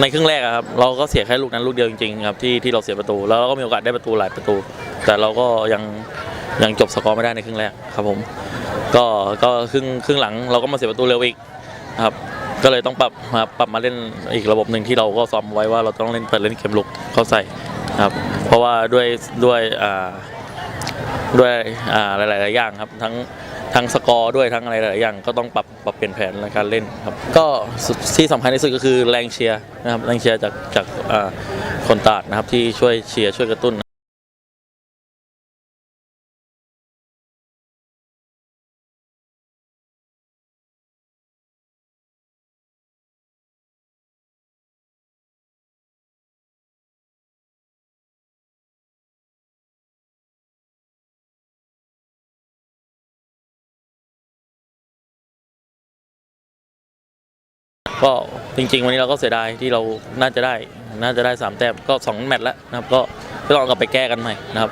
ในครึ่งแรกอะครับเราก็เสียแค่ลูกนั้นลูกเดียวจริงๆครับที่ที่เราเสียประตู แล้วเราก็มีโอกาสได้ประตูหลายประตู แต่เราก็ยังยังจบสกอร์ไม่ได้ในครึ่งแรกครับผม ก็ก็ครึ่งครึ่งหลังเราก็มาเสียประตูเร็วอีกนะครับก็เลยต้องปรับมาปรับมาเล่นอีกระบบหนึ่งที่เราก็ซ้อมไว้ว่าเราต้องเล่นเปิดเล่นเกมลุกเข้าใส่ครับเพราะว่าด้วยด้วยอ่าด้วยอ่าหลายๆอย่างครับทั้ง ทั้งสกอร์ด้วยทั้งอะไรหลายอย่างก็ต้องปรับปรับเปลี่ยนแผนในการเล่นครับก็ที่สำคัญที่สุดก็คือแรงเชียร์นะครับแรงเชียร์จากจากคนตาดนะครับที่ช่วยเชียร์ช่วยกระตุ้น ก็จริง ๆ วันนี้เราก็เสียดายที่เราน่าจะได้ น่าจะได้สามแต้มก็สองแมตช์แล้วนะครับ ก็ต้องกลับไปแก้กันใหม่นะครับ